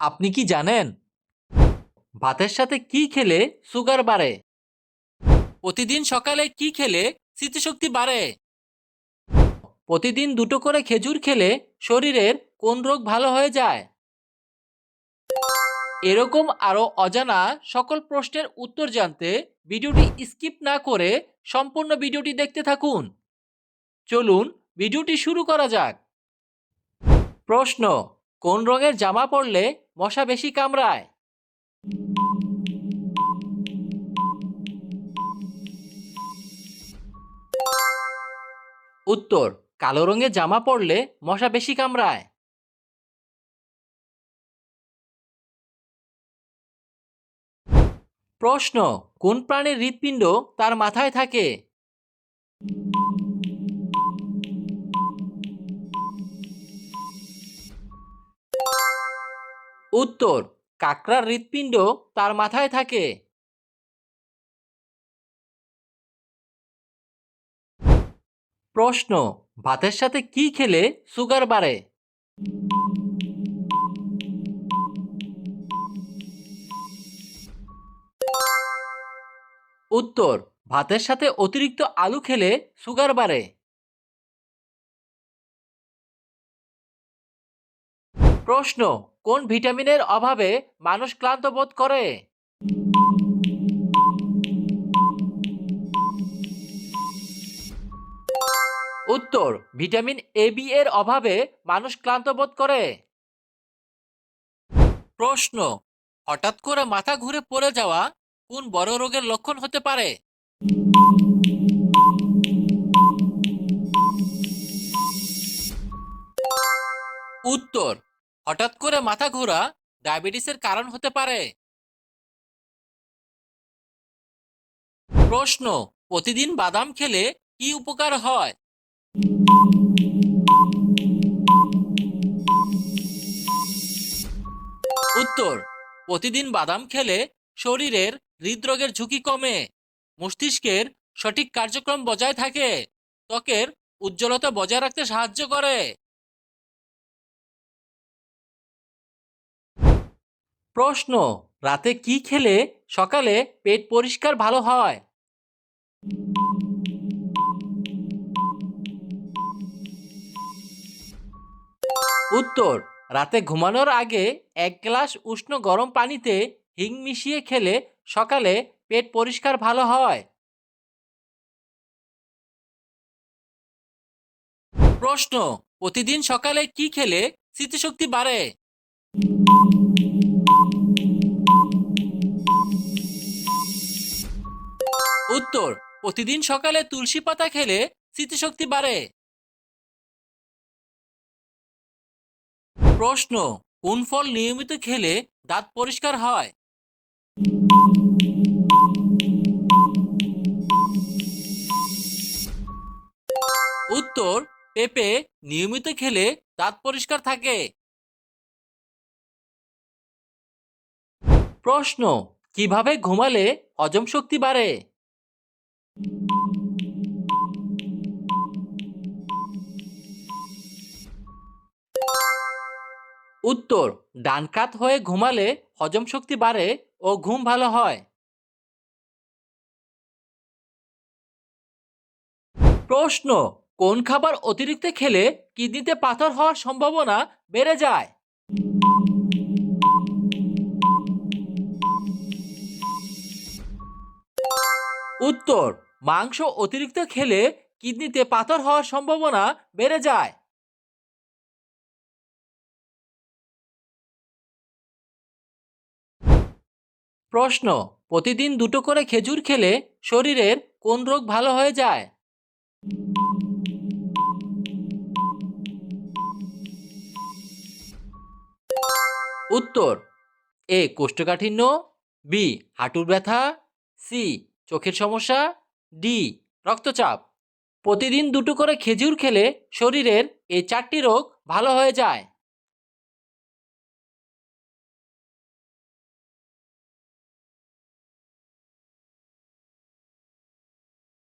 আপনি কি জানেন? ভাতের সাথে কি খেলে সুগার বাড়ে? প্রতিদিন সকালে কি খেলে স্মৃতিশক্তি বাড়ে? প্রতিদিন দুটো করে খেজুর খেলে শরীরের কোন রোগ ভালো হয়ে যায়? এরকম আরও অজানা সকল প্রশ্নের উত্তর জানতে ভিডিওটি স্কিপ না করে সম্পূর্ণ ভিডিওটি দেখতে থাকুন। চলুন ভিডিওটি শুরু করা যাক। প্রশ্ন, কোন রঙের জামা পরলে মশা বেশি কামড়ায়। উত্তর, কালো রঙের জামা পরলে মশা বেশি কামড়ায়। প্রশ্ন, কোন প্রাণীর হৃৎপিণ্ড তার মাথায় থাকে? উত্তর, কাকড়ার হৃৎপিণ্ড তার মাথায় থাকে। প্রশ্ন, ভাতের সাথে কি খেলে সুগার বাড়ে? উত্তর, ভাতের সাথে অতিরিক্ত আলু খেলে সুগার বাড়ে। প্রশ্ন, কোন ভিটামিনের অভাবে মানুষ ক্লান্ত বোধ করে? উত্তর, ভিটামিন এ, বি এর অভাবে মানুষ ক্লান্ত বোধ করে। প্রশ্ন, হঠাৎ করে মাথা ঘুরে পড়ে যাওয়া কোন বড় রোগের লক্ষণ হতে পারে? উত্তর হঠাৎ করে মাথা ঘোরা ডায়াবেটিসের কারণ হতে পারে। প্রশ্ন, প্রতিদিন বাদাম খেলে কি উপকার হয়? উত্তর, প্রতিদিন বাদাম খেলে শরীরের হৃদরোগের ঝুঁকি কমে, মস্তিষ্কের সঠিক কার্যক্রম বজায় থাকে, ত্বকের উজ্জ্বলতা বজায় রাখতে সাহায্য করে। প্রশ্ন, রাতে কি খেলে সকালে পেট পরিষ্কার ভালো হয়? উত্তর, রাতে ঘুমানোর আগে এক গ্লাস উষ্ণ গরম পানিতে হিং মিশিয়ে খেলে সকালে পেট পরিষ্কার ভালো হয়। প্রশ্ন, প্রতিদিন সকালে কি খেলে স্মৃতিশক্তি বাড়ে? উত্তর, প্রতিদিন সকালে তুলসী পাতা খেলে স্মৃতিশক্তি বাড়ে। প্রশ্ন, কোন ফল নিয়মিত খেলে দাঁত পরিষ্কার হয়? উত্তর, পেঁপে নিয়মিত খেলে দাঁত পরিষ্কার থাকে। প্রশ্ন, কীভাবে ঘুমালে হজম শক্তি বাড়ে? উত্তর ডান কাত হয়ে ঘুমালে হজম শক্তি বাড়ে ও ঘুম ভালো হয়। প্রশ্ন, কোন খাবার অতিরিক্ত খেলে কিডনিতে পাথর হওয়ার সম্ভাবনা বেড়ে যায়? উত্তর মাংস অতিরিক্ত খেলে কিডনিতে পাথর হওয়ার সম্ভাবনা বেড়ে যায়। প্রশ্ন, প্রতিদিন দুটো করে খেজুর খেলে শরীরের কোন রোগ ভালো হয়ে যায়? উত্তর, এ কোষ্ঠকাঠিন্য, বি হাঁটুর ব্যথা, সি চোখের সমস্যা ডি রক্তচাপ। প্রতিদিন দুটো করে খেজুর খেলে শরীরের এই চারটি রোগ ভালো হয়ে যায়।